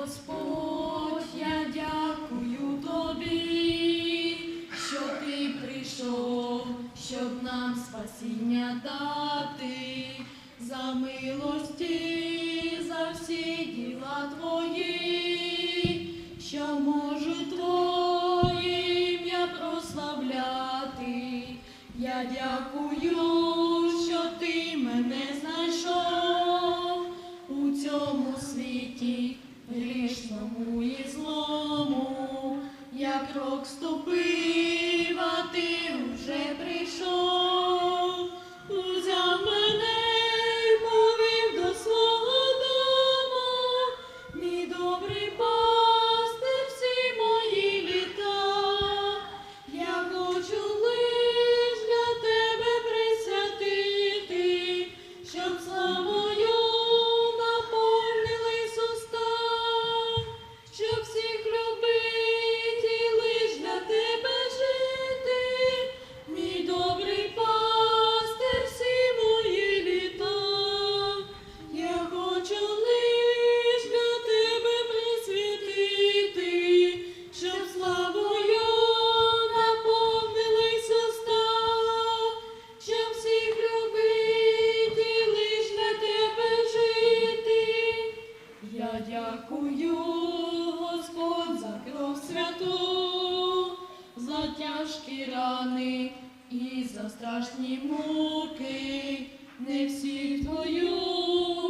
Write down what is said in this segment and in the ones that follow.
Господь, я дякую тобі, що ти прийшов, щоб нам спасіння дати, за милості, за всі діла твої, що можу твоє ім'я прославляти. Я дякую, що ти мене знайшов у цьому світі грішному і злому, як рок ступив, ти вже прийшов, узяв мене й до свого дому, мій добрий пастир страшні муки. Не всі твою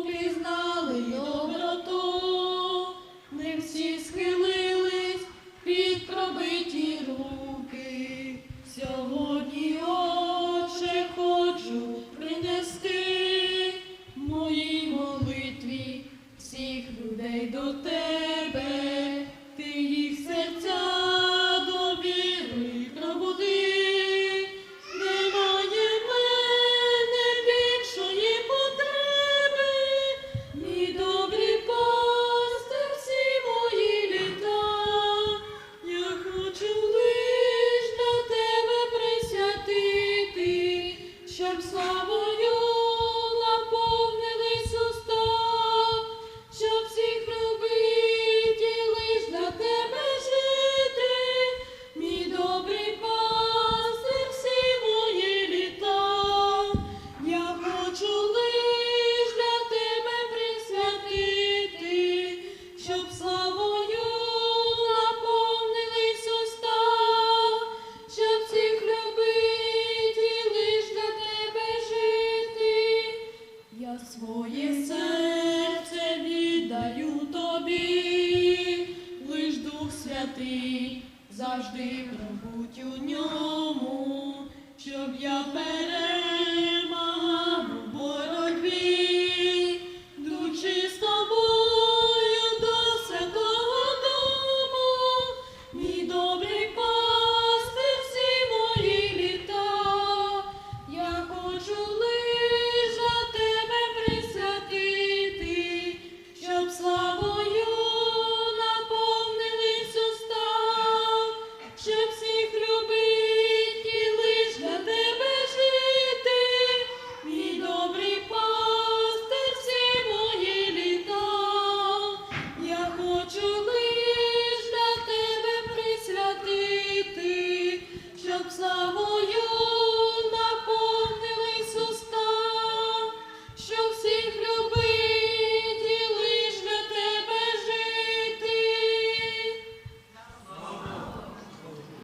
пізнали доброту, не всі схилились під пробиті руки. Сьогодні, Отче, хочу принести Своє серце віддаю тобі, лиш Дух Святий завжди пробудь у ньому, щоб я перед